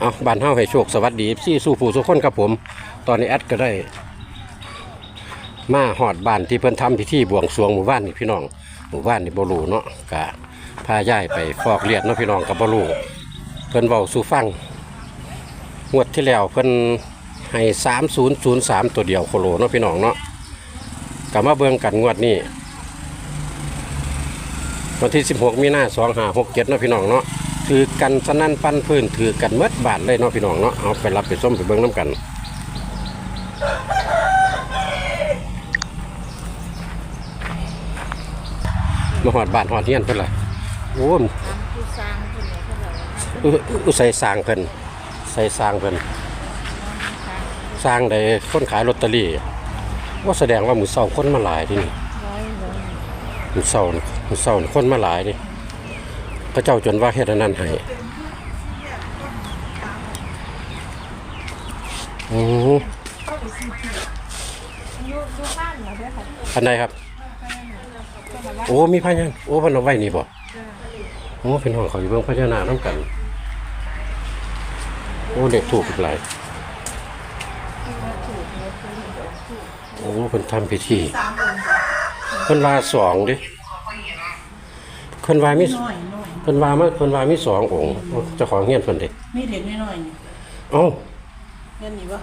เอาบ้านเฮาให้โชคสวัสดีซี่สู้ผู้สุคนครับผม ตอนนี้แอดก็ได้ มาหอดบ้านที่เพิ่นทำพิธีบวงสรวงหมู่บ้านนี่พี่น้องหมู่บ้านนี่บ่รู้เนาะกะพาย้ายไปฟอกเลือดเนาะพี่น้องกับบ่รู้เพิ่นเว้าสู่ฟังงวดที่แล้วเพิ่นให้3003 ตัวเดียวโคโลเนาะพี่น้องเนาะก็มาเบิ่งกันงวดนี้วันที่ 16 มีนา2567เนาะพี่น้องเนาะ ถือกันสนั่นปั้นพื้นถือกันเมดบาทเลยเนาะพี่น้องเนาะเอาไปรับไปส้มไปเบิ่งน้ำกันมาหอดบ้านหอดเฮียนเพิ่นล่ะโอ้มผู้สร้างผู้ไหนเขาบอกว่าอุอุใส่สร้างเพิ่นใส่สร้างเพิ่นสร้างสร้างได้คนขายลอตเตอรี่ว่าแสดงว่ามือเศร้าคนมาหลายที่นี่ร้อยเลยมือเศร้านี่มือเศร้านี่คนมาหลายนี่ พระเจ้าจนว่าเฮ็ดอันนั้นให้โอ้ดูดูบ้านเหรอเด้อค่ะอันใดครับ โอ้มีพญาโอ้พิ่นเอาไว้นี่บ่โอ้เป็นห้องเขาอยู่เบิ่งพญานาคนำกัน โอ้เด็กถูกอีกหลายโอ้เพิ่นทำพิธีเพิ่นว่าสองดิเพิ่นว่ามีน้อยน้อย เพิ่นว่ามาเพิ่นว่ามีสององค์เจ้าของเฮียนเพิ่นเด้มีเด็กน้อยๆนี่เอ้าเงินนี่วะ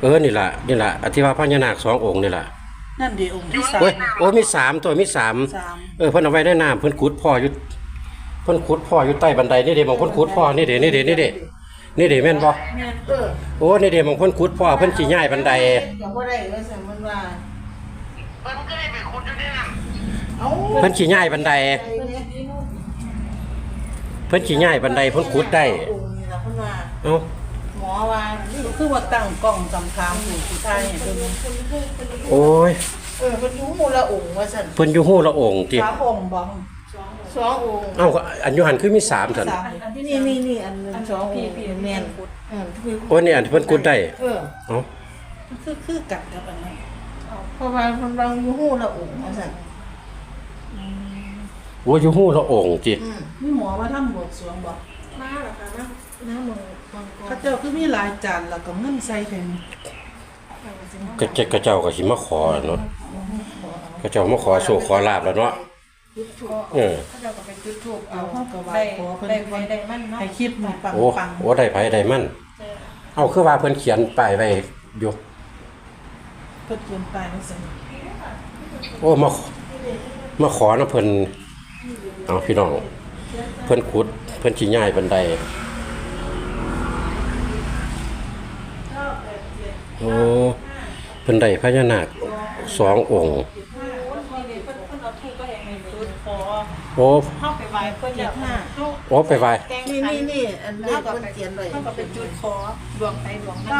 เออนี่ล่ะนี่ล่ะอธิว่าพญานาคสององค์นี่ล่ะนั่นเดีองค์ที่สามเฮ้ยโอ้มีสามตัวมีสามสามเออเพิ่นเอาไว้ในน้ำเพิ่นขุดพ่ออยู่เพิ่นขุดพ่ออยู่ใต้บันไดนี่เด้บางคนขุดพ่อนี่เด้นี่เด้นี่เด้นี่เด้แม่นบ่แม่นเออโอ้นี่เด้บางคนขุดพ่อเพิ่นสิย้ายบันไดก็บ่ได้ว่าซั่นมันว่าเพิ่นก็ได้ไปขุดอยู่นี่น่ะเอ้าเพิ่นสิย้ายบันได เพิ่นสิย้ายบันไดเพิ่นขุดได้องค์นี่ล่ะเพิ่นว่าเอ้าหมอว่านี่คือว่าตั้งกล้องสำคัญอยู่ที่ท้ายให้เพิ่นโอ้ยเออเพิ่นอยู่หมู่ละองค์ว่าซั่นเพิ่นอยู่ฮู้ละองค์ติสามองค์บ่สององค์เอ้าอันอยู่หันคือมีสามซั่นสามนี่นี่นี่อันหนึงสององค์แม่นเออคือโอ้นี่อันที่เพิ่นขุดได้เออเอ้าคือคือกันกับอันนั้นเพราะว่าเพิ่นว่าอยู่หมู่ละองค์ว่าซั่น โอ้อยู่ฮู้ละองค์ติอืมมีหมอว่าทำบวชสรวงบ่มาเหรอคะมาน้ำมือมังกรเขาเจ้าคือมีหลายจานแล้วก็เงินใส่แทนกระเจกระเจ้าก็สิมาขอเนาะกระเจ้ามาขอโชคขอลาบแล้วเนาะเออเขาจะก็ไปจุดทูบเอาเอาเฮาก็ไหว้ได้ขอเพิ่นได้เพิ่นได้มันเนาะให้คลิปมันปังโอ้ปังโอ้ได้ไผได้มัน เอาคือว่าเพิ่นเขียนป้ายไว้อยู่เพิ่นเขียนป้ายจังซั่นโอ้มามาขอนะเพิ่น เอาพี่น้อง เพิ่นขุด เพิ่นสิย้ายบันไดโอ้เพิ่นได้พญานาคสององค์เพิ่นเพิ่นเอาทูบก็ให้จุดขอโอ้เข้าไปไหว้เพิ่นอยากห้าเข้าโอ้ไปไหว้แกงนี่ไข่นี่นี่อันเลขเพิ่นเขียนไว้เข้าก็ไปจุดขอดวงไปดวงมัน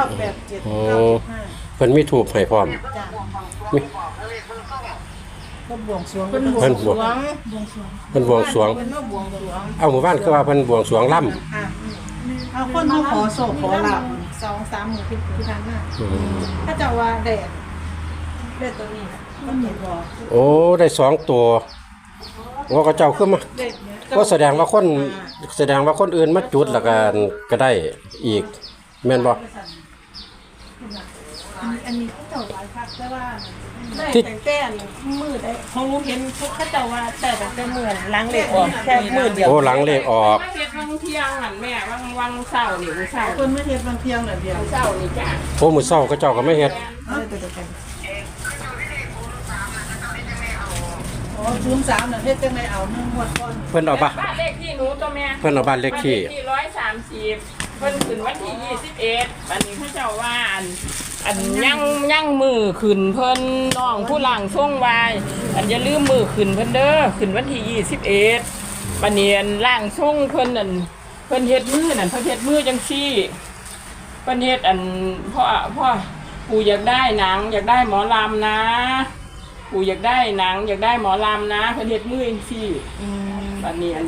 987โอ้975เพิ่นมีถูกให้พร้อมจ้ะ มี ก็บวงสรวงเพิ่นบวเพิ่งนสบรววงงเพิ่นบวงสรวง เพิ่นมาบวงสรวงเอาหมู่บ้านคือว่าเพิ่นบวงสรวงล่ำอะเอาคนมาขอโชคขอลาบสองสามหมื่นที่ที่ผ่านมาอืมถ้าจะว่าแดดแดดตัวนี้นะมันเห็นบ่โอ้ได้สองตัวโอ้ก็เจ้าคือมาแดดเนี่ยก็แสดงว่าคนแสดงว่าคนอื่นมาจุดแล้วก็ก็ได้อีก แม่นบ่อันนี้อันนี้เขาเจ้าหลายพักแต่ว่า ได้ที่ แต่แต่มือได้ของรู้เห็นเขาเจ้าว่าแต่แต่แต่มือล้างเหล็กออกแค่มือเดียวโอ้หลังเลขออก มาเฮ็ดวังเที่ยงหันแม่วังวังเสาร์นี่วังเสาร์เพิ่นไม่เฮ็ดบางเพียงน่ะเดียวเสาร์นี่จ้ะโอ้มื้อเช้าก็เจ้าก็ไม่เฮ็ดเอาเดี๋ยวๆกันอ๋อ03น่ะเฮ็ดจังไดเอาหนึงงวดก่อนเพิ่นเอาปะบ้านเลขที่หนูตัวแม่เพิ่นเอาบ้านเลขที่บ้านเลขที่ร้อยสามสิบ เพิ่นขึ้นวันที่ยี่สิบเอ็ดวันนี้เขาเจ้าว่าอันอันยั่งยั่งมือขึ้นเพิ่นน้องผู้หลังช่วงวายอันอย่าลืมมือขึ้นเพิ่นเด้อขึ้นวันที่ยี่สิบเอ็ดบันเนียนล่างช่วงเพิ่นนั่นเพิ่นเฮ็ดมือนั่นเพิ่นเฮ็ดมือจังซี่ประเทศอันพ่อพ่อปู่อยากได้หนัง อยากได้หมอลำนะปู่อยากได้หนัง อยากได้หมอลำนะประเทศมือเองสิบัดเนียน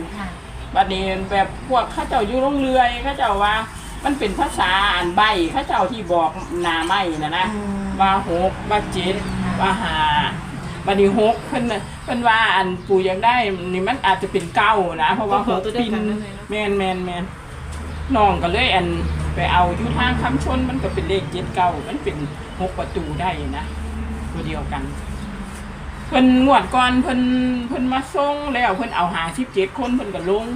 บัดเนียนแบบพวกเข้าเจ้าอยู่โรงเรือยเข้าเจ้าว่า มันเป็นภาษาอันใบเข้าเจ้าที่บอกหนาไม่นะนะว่าหกว่าเจ็ดว่าหาบัดนี้หกเพิ่นน่ะเพิ่นว่าอันปู่อยากได้นี่มันอาจจะเป็นเก้านะเพราะว่าหกปินแมนแมนแมนน้องก็เลยอันไปไปเอาอยู่ทางคำชนมันก็เป็นเลขเจ็ดเก้ามันเป็นหกประตูได้นะ ตัวเดียวกัน เพิ่นงวดก่อนเพิ่นเพิ่นมาส่งแล้วเพิ่นเอาหาสิบเจ็ดคนเพิ่นก็ลง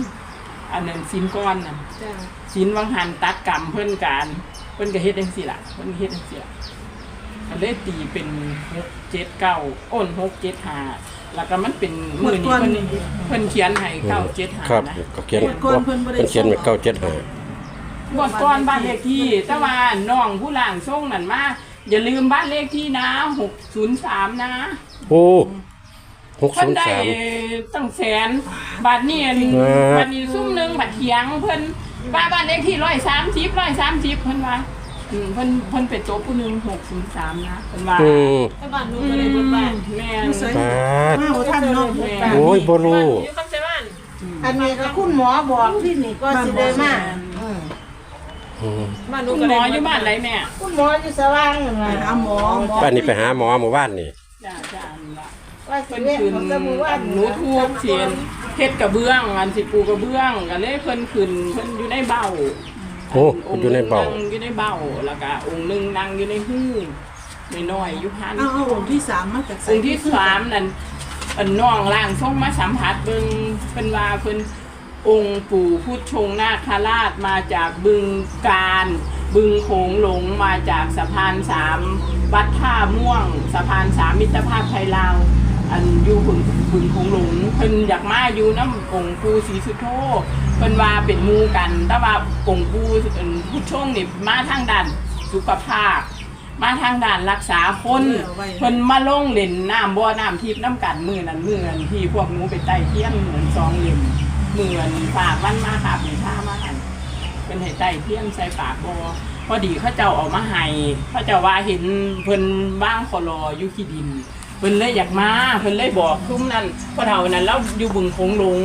อันนั้นสินก้อนน่ะจ้าสินวังหันตัดกรรมเพิ่นการเพิ่นก็เฮ็ดจังซี่ล่ะเพิ่นเฮ็ดจังซี่ล่ะก็เลยตีเป็นหกเจ็ดเก้าอ้นหกเจ็ดห้าแล้วก็มันเป็นมือนี้เพิ่นเพิ่นเขียนให้เก้าเจ็ดห้าครับนะก็เขียนเพิ่นเขียนไว้เก้าเจ็ดห้างวดก่อนบ้านเลขที่แต่ว่าน้องผู้ล่างส่งนั่นมา อย่าลืมบ้านเลขที่นะหกศูนย์สามนะโอ้หกเพิ่ศูนนย์ได้สาม ตั้งแสนบาทนี่เออ บาทนี้ซุ่มหนึ่งบาทเถียงเพิ่นบ้านบ้านเลขที่ร้อยสามสิบร้อยสามสิบเพิ่นว่าอืมเพิ่นเพิ่นเป็นโต๊ะผู้หนึ่งหกศูนย์สามนะเพิ่นว่าอืมถ้าบ้านหนูอืก็เลยเบิดบ้านมแม่นอยู่ไสปาด มาบ่ทันเนาะโอ้ยบ่รู้อยู่กับเซบ้านอันนี้ก็คุณหมอบอกที่นี่ก็สิได้มาอืมอืม บ้านหนูคุณก็หมเลยออยู่บ้านไหนแม่คุณหมออยู่สว่างนั่นไปล่ะหาหมอหมอป้านี่ไปหาหมอเมื่อวานนี่จ้าจ้านั่นล่ะว่าสิเพิ่นเล่นขึ้นของสมุวันหนูทูบเสียนเฮ็ดกระเบื้องอันสิปูกระเบื้องก็เลยเพิ่นขึ้นเพิ่นอยู่ในเบ้าโอ้อยู่ในเบางค์อยู่ในเบ้าแล้วก็องค์หนึงนั่งอยู่ในหู้น้อยๆอยู่หัน เอาเอาองค์ที่สามมาจากไสองค์ที่สามนั่นอันน้องล่างทรงมาสัมผัสเบิ่งเป็นว่าเพิ่น องค์ปู่พุทธชงนาคราชมาจากบึงการ บึงโขงหลงมาจากสะพานสามวัดท่าม่วง สะพานสามมิตรภาพไทยลาวอันอยู่บึงบึงโขงหลงเพิ่นอยากมาอยู่น้ำองค์ปู่ศรีสุโธเพิ่นว่าเป็นหมูกัน แต่ว่าองค์ปู่อันพุทธชงนี่มาทางด้านสุขภาพมาทางด้านรักษาคนเพิ่นมาลงเล่นน้ำบ่อน้ำทิพย์น้ำกันมือนั้นมือนั้นที่พวกหนูไปไต่เทียนเหมือนซองเล่ม มือนั้นฝากวันมาครับหรือท่ามาหันเป็นให้ไต่เทียนใส่ปากบ่พอดีเขาเจ้าเออกมาให้เขาเจ้าว่าเห็นเพิ่นบ้างคอรออยู่ขี้ดินเพิ่นเลยอยากมาเพิ่นเลยบอกคุ้มนั้นพอเท่านั้นเราอยู่บึงคงหลง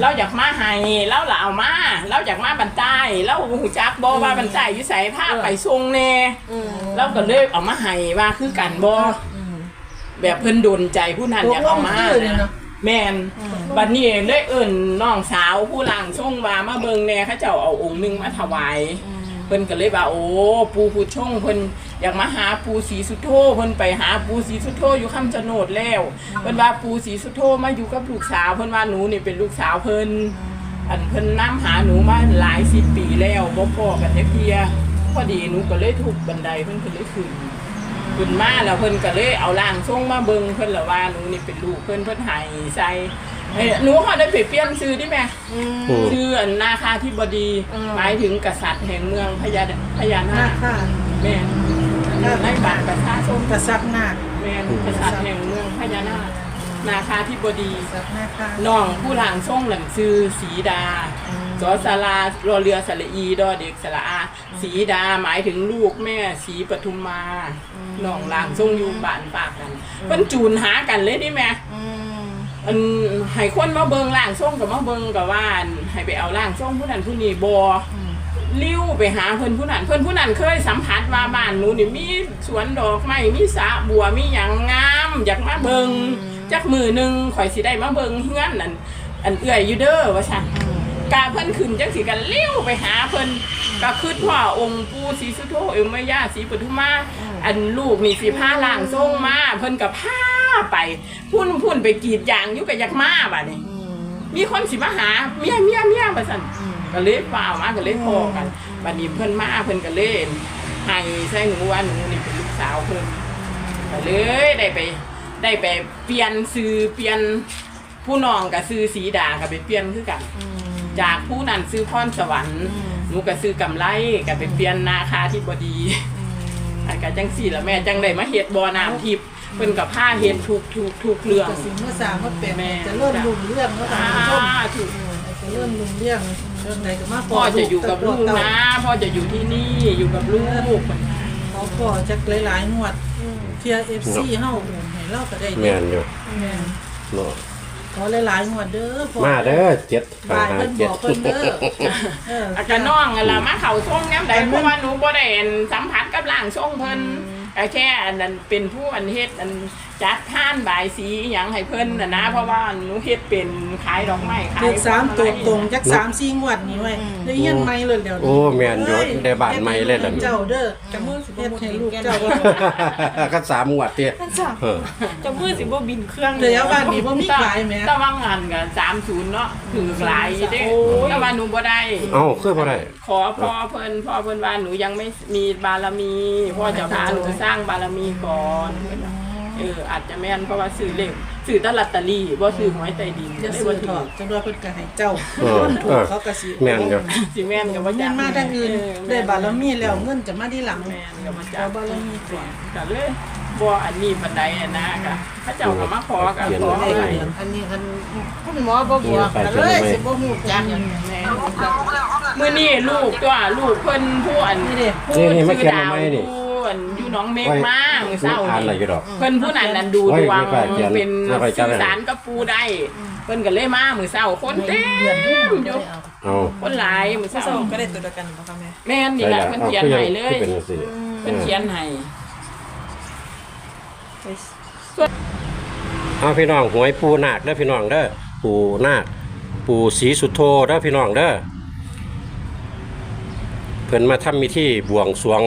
เราอยากมาให้เราละเอามาเราอยากมาบันใต้เราหูจักบ่ว่าบันใต้อยู่ไสภาพไปทรงแน่เราก็เลยเอามาให้ว่าคือกันบ่แบบเพิ่นโดนใจผู้นั้นอยากเอามานะ แม่นบัดนี้เลยเอิ้นน้องสาวผู้หลังส่งว่ามาเบิ่งแหน่เขาเจ้าเอาองค์หนึงมาถวาย เพิ่นก็เลยว่าโอ้ปูผู้ชงเพิ่นอยากมาหาปูศรีสุโธเพิ่นไปหาปูศรีสุโธอยู่คำชะโนดแล้วเพิ่นว่าปูศรีสุโธมาอยู่กับลูกสาว เพิ่นว่าหนูนี่เป็นลูกสาวเพิ่นอันเพิ่นนํหาหนูมาหลายสิบปีแล้วบ่พอกันจักเที่ยพอดีหนูก็เลยถูกบันไดเพิ่นก็เลยขึ้น ขึ้นมาแล้วเพิ่นก็เลยเอาล่างทรงมาเบิ่งเพิ่นละว่าหนูนี่เป็นลูกเพิ่นเพิ่นใหายใส่ให้หนูเขาได้ไปเปลี่ยนชื่อดิแม่อืมชื่ออันนาคาธิบดีหมายถึงกษัตริย์แห่งเมืองพญาพญาหนาน้าคค่าแม่นในบัตรประชาชนกษัตริย์นาคแม่นกษัตริย์แห่งเมืองพญานาคนาคาธิบดีกษัตริย์นาคาน้องผู้หลางส่งหลังซื้อสีดา สอสารารอเรือสระอีดอเด็กสระอาสีดาหมายถึงลูกแม่สีปทุมมาน้องหลางส่งอยู่บ้านปากกันเพิ่นจูนหากันเลยนี่แม่อืมอันให้คนมาเบิงล่างส่งกับมาเบิงกับว่าอันให้ไปเอาล่างส่งผู้นั้นผู้นี้บอลิ้วไปหาเพิ่นผู้นั้นเพิ่นผู้นั้นเคยสัมผัสว่าบ้านหนูนี่มีสวนดอกไม้มีสระบัวมีหยังงามอยากมาเบิงจักมือหนึงข่อยสิได้มาเบิงเฮือนนั่นอันเอื้อยอยู่เด้อว่าซั่น กาเพิ่นขึ้นจังสิกันเลี้ยวไปหาเพิ่นก็คิดว่าองค์ปู่ศรีสุโธเอมย่าศรีปทุมมาอันลูกนี่สิพาล่างส่งมาเพิ่นก็พาไปพุ่นพุ่นไปกรีดยางอยู่กับยักมาบัดนี้มีคนสิมาหาเมียเมียเมียมาสั่นก็เลยเปล่ามาก็เลยพอกันบัดนี้เพิ่นมาเพิ่นก็เล่นให้ใส่หนูว่าหนูนี่เป็นลูกสาวเพิ่นก็เลยได้ไป ได้ไปเปลี่ยนซื้อเปลี่ยนผู้น้องกับซื้อสีดาก็ไปเปลี่ยนคือกัน จากผู้นั้นซื้อพรสวรรค์หนูก็ซื้อกำไรก็ไปเปลี่ยนนาคาที่บดีอันก็จังสี่ละแม่จังได้มาเฮ็ดบ่อน้ำทิพย์เพิ่นกับผ้าเฮ็ดทุกทุกทุกเรื่องกสิเมื่อสามก็เป็นแม่จะเริ่มรุ่งเรื่องแล้วอ่าท่านผู้ชมถูกจะเริ่มรุ่งเรื่องเรื่องไหนก็มาพ่อจะอยู่กับลูกนะพ่อจะอยู่ที่นี่อยู่กับลูกขอพ่อจากหลายๆงวดเทียเอฟซีเฮาให้เราก็ได้แม่นอยู่แม่นเนาะ ขอหลายๆงวดเด้อพ่อมาเด้อเจ็ดบายห้าเพิ่นบเจ็ด อกเพิ่นเด้อเอออาการน้องอะล่ะมาเขาส่งย้ำใดเพราะว่าหนูบ่ได้สัมผัสกับร่างทรงเพิ่น ไอ้แค่อันนั้นเป็นผู้อันเฮ็ดอันจัดท่านบายสีอหย่างให้เพิ่นน่ะนะ เพราะว่าหนูเฮ็ดเป็นขายดอกไม้ขายถูกสามพตัวงมาลัยตรงจักสามสี่งวดนี่ไว้ได้เฮียนใหม่เลยเดี๋ยวนี้โอ้แม่นอยู่ได้บ้านใหม่เลยล่ะนี่ เจ้าเด้อกับมือสิเฮ็ดให้ลูกเจ้าว่าก็สามงวดเตี้ยเออ จะมือสิบ่บินเครื่องเดี๋ยวบ้านนี้บ่มีขายแหมแต่ว่างานก็30เนาะถือหลายเด้แต่ว่าหนูบ่ได้ เอ้าคือบ่ได้ ขอพ่อเพิ่นพ่อเพิ่นว่าหนูยังไม่มีบารมีพ่อจะพาหนูสร้างบารมีก่อนเอออาจจะแม่นเพราะว่าซื้อเลขซื้อแตลอตเตอรี่บ่ซื้อหวยใต้ดินจะได้ซื้บ่อถูถอดกจังว่าเพิ่นก็ให้เจ้าเออคนถูเอกอเขาก็สิแม่นอยู่ สิแม่นก็บ่เงิจันกมาทางอื่นเออได้บารมีแล้วเงินจะมาที่หลัง แม่นก็บ่จัเอากบารมีก่อน ก็เลยบ่อันนี้ปานใดอะนะก็พระเจ้าก็มาขอก็ขอได้ให้เงินอันนี้คันคุณหมอบ่บอกกันเลยสิบ่ฮู้จักแม่มื้อนี้ลูกตัวลูกเพิ่นผู้อันนี่เด้ผู้นี่นี่มาเขียนชื่อดาวมาไหมนี่ ผู้ อันอยู่หนองเมฆมามื้อเช้าอ่านอะไรนี่อยู่ดอก เพิ่นผู้นั้นนั่นดูดวงไม่ค่อยเขียนเป็นไม่ค่อยจำสื่อได้สารกับปูได้เพิ่นก็เลยมามื้อเช้าคนเต็มอยู่เอาคนหลายมื้อถ้าเช้าส่งก็ได้ตัวเดียวกันบ่คะแม่แม่นนี่แหละเพิ่นเขียนให้เลยคือเป็นจังซี่เพิ่นเขียนให้เอาพี่น้องหวยปูนาคเด้อพี่น้องเด้อปูนาคปูศรีสุโธเด้อพี่น้องเด้อเพิ่นมาทำพิธีบวงสรวง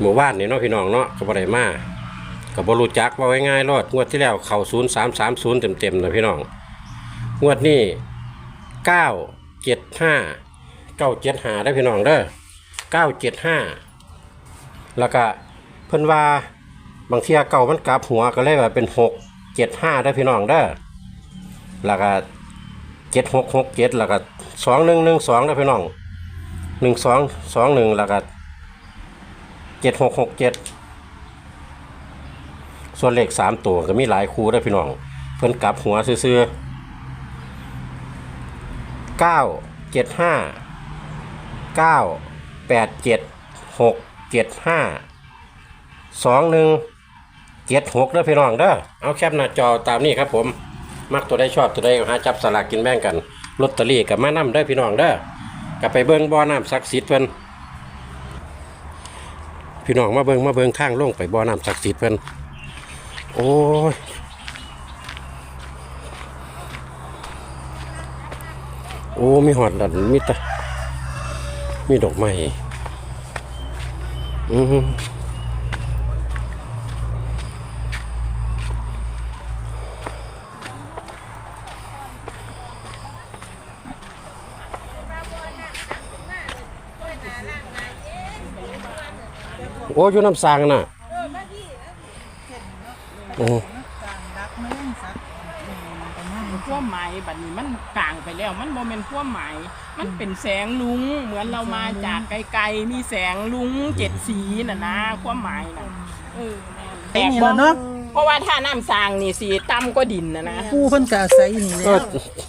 หมู่บ้านนี่เนาะพี่น้องเนาะก็บ่ได้มาก็บ่รู้จักว่าง่ายๆรอดงวดที่แล้วเข้า0330เต็มๆนะพี่น้องงวดนี้975 975ได้พี่น้องเด้อ975แล้วก็เพิ่นว่าบางเที่ยเก่ามันกลับหัวก็เลยว่าเป็นหกเจ็ดห้าได้พี่น้องเด้อแล้วก็เจ็ดหกหกเจ็ดแล้วก็สองหนึ่งหนึ่งสองได้พี่น้องหนึ่งสองสองหนึ่งแล้วก็ เจ็ดหกหกเจ็ดส่วนเลขสามตัวก็มีหลายคู่ได้พี่น้อง เพิ่นกลับหัวซื่อๆเก้าเจ็ดห้าเก้าแปดเจ็ดหกเจ็ดห้าสองหนึ่งเจ็ดหกเด้อพี่น้องเด้อเอาแคปหน้าจอตามนี้ครับผม มักตัวได้ชอบตัวได้หาจับสลากกินแบ่งกันลอตเตอรี่กับมานํเด้อพี่น้องเด้อกลับไปเบิ่งบ่อน้ำศักดิ์สิทธิ์เพิ่น พี่น้องมาเบิงมาเบิงข้างลงไปบ่อน้ำศักดิ์สิทธิ์เพิ่นโอ้ยโอ้มีหอดดันมีตะมีดอกไม้อือ โอ้อยู่น้ำสางน่ะโอ้ความหมายบัดนี้มันกลางไปแล้ว มันบ่แม่นความหมาย มันเป็นแสงลุง เหมือนเรามาจากไกลๆมีแสงลุงเจ็ดสีน่ะนะความหมายน่ะเออแม่นนี่ล่ะเนาะ เพราะว่าถ้าน้ำสร้างนี่สีต่ำก็ดินนะนะผู้เพิ่นก็อาศัยอยู่นี่เอแล้อว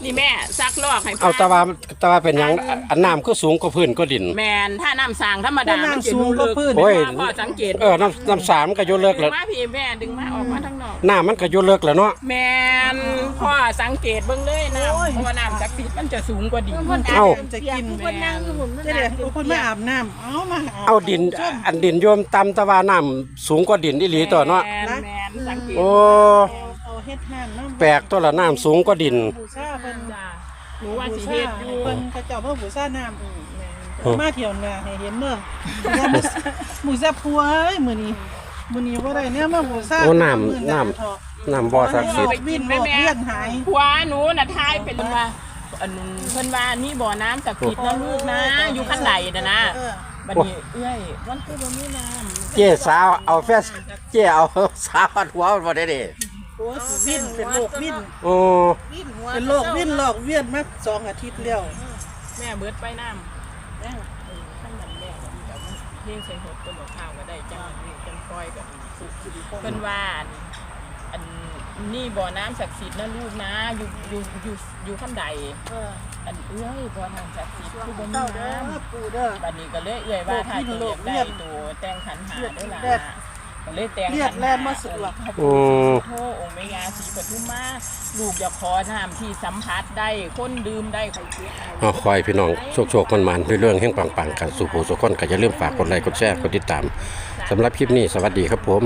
นี่แม่ซักลอกให้เอาแตะว่าแตะว่าเป็นหยังอันน้ำก็สูงก็พื้นก็ดิน แมนถ้าน้ำสร้างธรรมดาถ้าน้ำมันจะสูงดูก็ลึกพื้นโอ้ย พ่อสังเกตเออน้ำน้ำสามมันก็อยุ่เลิกดึแล้วงมาพี่แม่ดึงมาออกมาทางนอกน้ำมันก็อยุ่เลิกแล้วเนาะแมนพ่อสังเกตเบิ่งเลยน้ำเพราะว่าน้ำศักดิ์สิทธิ์มันจะสูงกว่าดิน เอ้าจะกินคนนั่งอยู่หุ่นเดี๋ยวคนมาอาบน้ำเอามาเอาดิน อันดินโยมตำแตะว่าน้ำสูงกว่าดินอีหลีตัวเนาะ แมนแม นสังเกตโอ้ เอาเฮ็ดห้างน้ำแปลกตัวละน้ำสูงกว่าดิน บูชาเพิ่นจ้าหนูว่าบูสิชาเฮ็ดอยู่เพิ่นเขาเจ้าเพิ่นบูชาน้ำเออมาเที่ยวนาให้เห็นเด้อหมูแซ่บพัวเอ้ยมื้อนี้มื้อนี้บ่ได้เนี่ยมาบูชาโอ้น้ำน้ำน้ำบ่อศักดิ์สิทธิ์ วินโลกเวียนหาย ผัวหนูน่ะทายเป็นว่า อันเพิ่นว่านี่บ่อน้ำศักดิ์สิทธิ์นะลูกนะอยู่ขั้นใดน่ะนะเออบัดนี้เอ้ยมันคือบ่มีน้ำเจ๊สาวเอาแฟสเจ๊เอาสาวอัดหัวมันบ่ได้เดิโอ้ยวินเป็นโรควินโอ้เป็นโรควินหลอกเวียนมาสองอาทิตย์แล้วแม่เบิดไปน้ำแม่เออขั้นนั้นแม่ก็มีแต่มันเลี้ยงใส่หดต้นมะพร้าวก็ได้จังนี่จังปล่อยก็สุเพิ่นว่าอันอั นนี่บ่อน้ำศักดิ์สิทธิ์นะลูกนะ อยู่อยู่อยู่อยู่ขั้นใด เอออันเอ้ยบ่อน้ำศักดิ์สิทธิ์คือบ่มีเต้าเด้น้อปู่เด้อำบัดนี้ก็เลยเอื้อยว่าถ้าจะอยากได้ตัวแต่งขันหาด้วยล่ะก็เลยแต่งเลียดแล่นมาสวกอืมโทองค์แม่ยาศรีปทุมมาลูกอยากขอน้ำที่สัมผัสได้คนดื่มได้ใครเสียเอาคอยพี่น้องโชคๆมันๆด้วยเรื่องแห่งปังๆกันสู่ผู้สุขคนก็อย่าลืมฝากกดไลค์กดแชร์กดติดตามสำหรับคลิปนี้สวัสดีครับผม